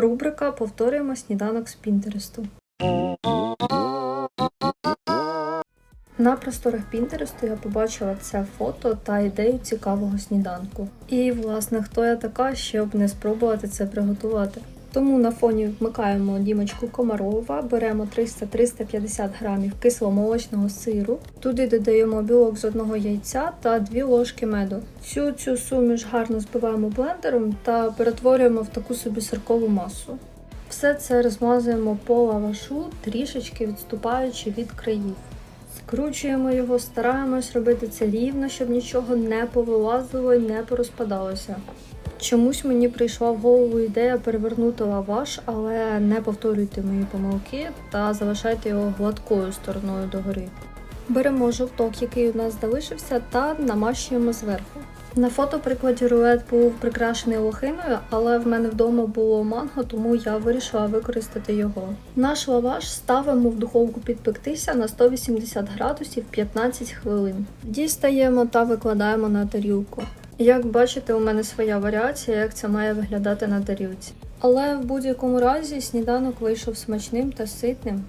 Рубрика Повторюємо сніданок з Пінтересту. На просторах Пінтересту я побачила це фото та ідею цікавого сніданку. І, власне, хто я така, щоб не спробувати це приготувати. Тому на фоні вмикаємо дімочку Комарова, беремо 300-350 грамів кисломолочного сиру, туди додаємо білок з одного яйця та 2 ложки меду. Всю цю суміш гарно збиваємо блендером та перетворюємо в таку собі сиркову масу. Все це розмазуємо по лавашу, трішечки відступаючи від країв. Скручуємо його, стараємось робити це рівно, щоб нічого не повилазило і не порозпадалося. Чомусь мені прийшла в голову ідея перевернути лаваш, але не повторюйте мої помилки та залишайте його гладкою стороною догори. Беремо жовток, який у нас залишився, та намащуємо зверху. На фото прикладі рулет був прикрашений лохиною, але в мене вдома було манго, тому я вирішила використати його. Наш лаваш ставимо в духовку підпектися на 180 градусів 15 хвилин. Дістаємо та викладаємо на тарілку. Як бачите, у мене своя варіація, як це має виглядати на тарілці. Але в будь-якому разі сніданок вийшов смачним та ситним.